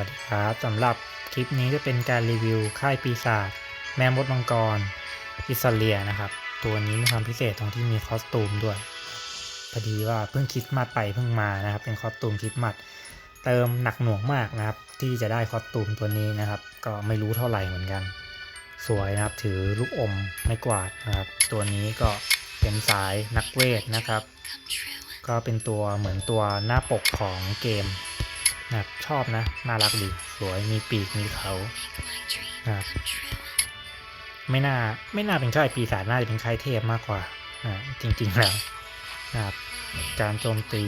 วัสดีครับสำหรับคลิปนี้จะเป็นการรีวิวค่ายปีศาจแม่มดมังกรอิสเลียนะครับ ตัวนี้มีความพิเศษตรงที่มีคอสตูมด้วยพอดีว่าเพิ่งคิดมาไปเพิ่งมานะครับ เป็นคอสตูมคิดมาสเติมหนักหน่วงมากนะครับ ที่จะได้คอสตูมตัวนี้นะครับ ก็ไม่รู้เท่าไหร่เหมือนกัน สวยนะครับถือลูกอมไม่กวาดนะครับ ตัวนี้ก็เป็นสายนักเวทนะครับ ก็เป็นตัวเหมือนตัวหน้าปกของเกม นะชอบนะ น่ารักดี สวยมีปีกมีเขานะไม่น่าไม่น่าเป็นค่ายปีศาจน่าจะเป็นค่ายเทพมากกว่านะจริงๆแล้วนะครับการโจมตี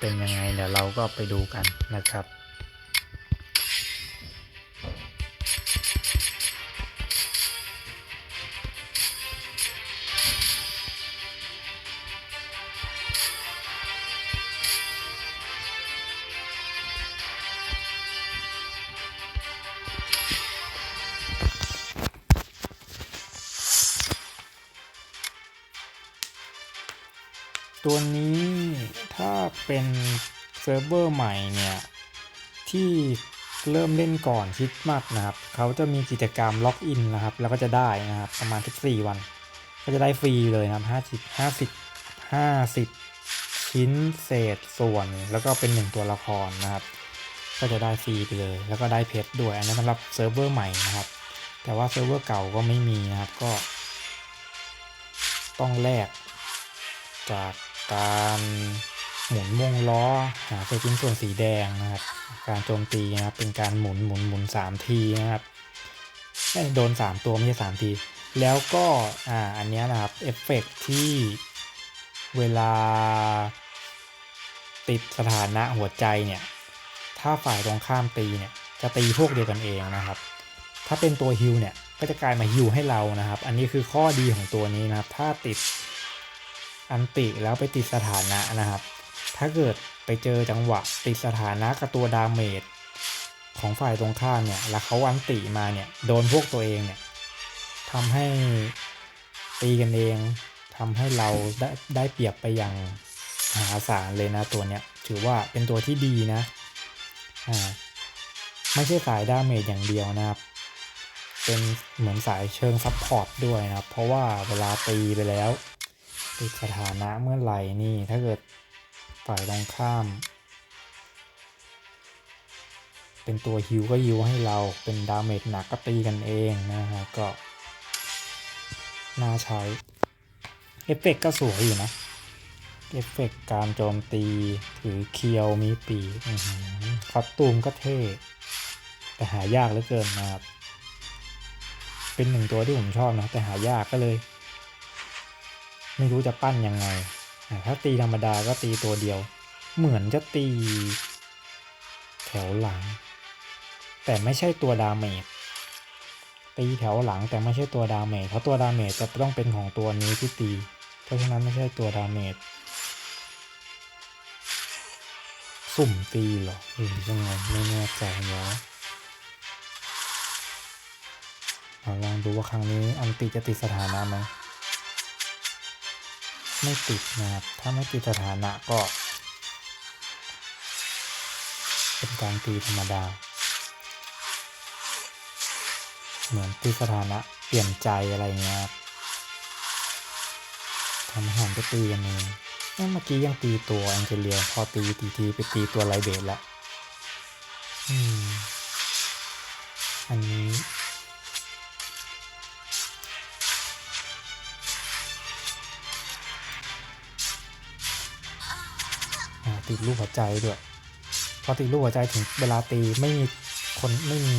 เป็นยังไงเดี๋ยวเราก็ไปดูกันนะครับ ตัวนี้ถ้าเป็นเซิร์ฟเวอร์ใหม่เนี่ย ที่เริ่มเล่นก่อนคริดมัดนะครับ เขาจะมีกิจกรรมล็อกอินนะครับ แล้วก็จะได้นะครับ ประมาณ 14 วัน ก็จะได้ฟรีเลยนะครับ50 50 50 ชิ้นเศษส่วน แล้วก็เป็นหนึ่งตัวละครนะครับ ก็จะได้ฟรีไปเลย แล้วก็ได้เพชรด้วย อันนี้สำหรับเซิร์ฟเวอร์ใหม่นะครับ แต่ว่าเซิร์ฟเวอร์เก่าก็ไม่มีนะครับ ก็ ต้องแลกจาก การหมุนวงล้อหาเศษชิ้นส่วนสีแดงนะครับ การโจมตีนะครับเป็นการหมุนหมุนหมุนสามทีนะครับโดนสามตัวไม่ใช่สามที แล้วก็อ่าอันนี้นะครับเอฟเฟกต์ที่เวลาติดสถานะหัวใจเนี่ย ถ้าฝ่ายตรงข้ามตีเนี่ย จะตีพวกเดียวกันเองนะครับ ถ้าเป็นตัวฮิวเนี่ย ก็จะกลายมาฮิวให้เรานะครับ อันนี้คือข้อดีของตัวนี้นะครับ ถ้าติด อันติแล้วไปติดสถานะนะครับ ถ้าเกิดไปเจอจังหวะติดสถานะกับตัวดาเมจของฝ่ายตรงข้ามเนี่ยแล้วเขาอันติมาเนี่ยโดนพวกตัวเองเนี่ยทำให้ตีกันเองทำให้เราได้ได้เปรียบไปอย่างมหาศาลเลยนะตัวเนี้ยถือว่าเป็นตัวที่ดีนะอ่าไม่ใช่สายดาเมจอย่างเดียวนะครับเป็นเหมือนสายเชิงซัพพอร์ตด้วยนะครับ เพราะว่าเวลาตีไปแล้ว ติดสถานะเมื่อไหร่นี่ถ้าเกิดฝ่ายตรงข้าม เป็นตัวฮิวก็ฮิวให้เราเป็นดาเมจหนักก็ตีกันเองนะฮะก็ น่าใช้ เอฟเฟกต์ก็สวยอยู่นะ เอฟเฟกต์การโจมตีถือเคียวมีปีคอสตูมก็เท่ แต่หายากเหลือเกินนะครับ เป็นหนึ่งตัวที่ผมชอบนะ แต่หายากก็เลย ไม่รู้จะปั้นยังไง ถ้าตีธรรมดาก็ตีตัวเดียว เหมือนจะตี แถวหลัง แต่ไม่ใช่ตัวดาเมจ ตีแถวหลังแต่ไม่ใช่ตัวดาเมจ เพราะตัวดาเมจจะต้องเป็นของตัวนี้ที่ตี เพราะฉะนั้นไม่ใช่ตัวดาเมจ สุ่มตีเหรอหรือยังไงไม่แน่ใจเอาลองดูว่าครั้งนี้อันตีจะติดสถานะไหม ไม่ติดนะครับ ถ้าไม่ติดสถานะก็ เป็นการตีธรรมดา เหมือนตีสถานะเปลี่ยนใจอะไรเงี้ยครับทำอาหารก็ตีกันเองเอ้เมื่อกี้ยังตีตัวแองเจเลียพอตีตีทีไปตีตัวไลเบตละอืม อันนี้ ติดรูปหัวใจด้วยพอติดรูปหัวใจถึงเวลาตีไม่มีคนไม่มี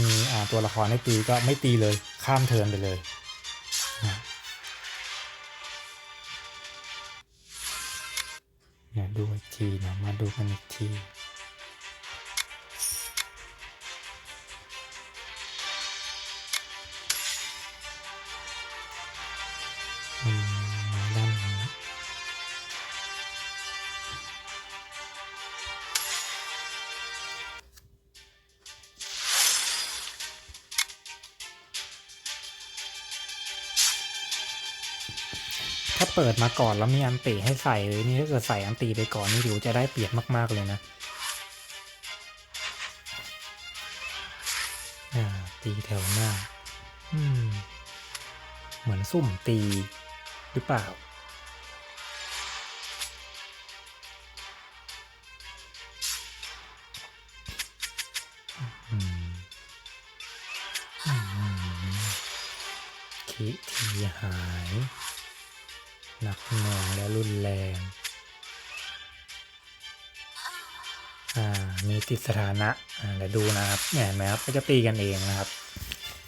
ตัวละครให้ตีก็ไม่ตีเลยข้ามเทินไปเลยเนี่ยดูอีกทีนะมาดูกันอีกที ถ้าเปิดมาก่อนแล้วมีอันติให้ใส่เลยนี่ถ้าเกิดใส่อันติไปก่อนนี่ถือว่าจะได้เปรียบมากๆเลยนะตีแถวหน้า อืม เหมือนซุ่มตีหรือเปล่า อืมอืมคิทีหาย หนักหน่วงและรุนแรงอ่ามีติดสถานะอ่าเดี๋ยวดูนะครับเห็นไหมครับก็จะตีกันเองนะครับ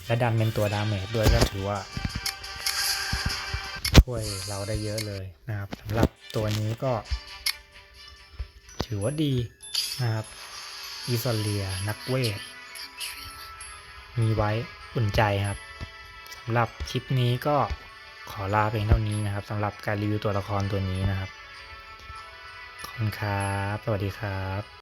และดันเป็นตัวดาเมจด้วยก็ถือว่า ช่วยเราได้เยอะเลยนะครับสำหรับตัวนี้ก็ ถือว่าดีนะครับอิซอเลียนักเวท มีไว้อุ่นใจครับสำหรับคลิปนี้ก็ ขอลาเพียงเท่านี้นะครับสำหรับการรีวิวตัวละครตัวนี้นะครับ ขอบคุณครับ สวัสดีครับ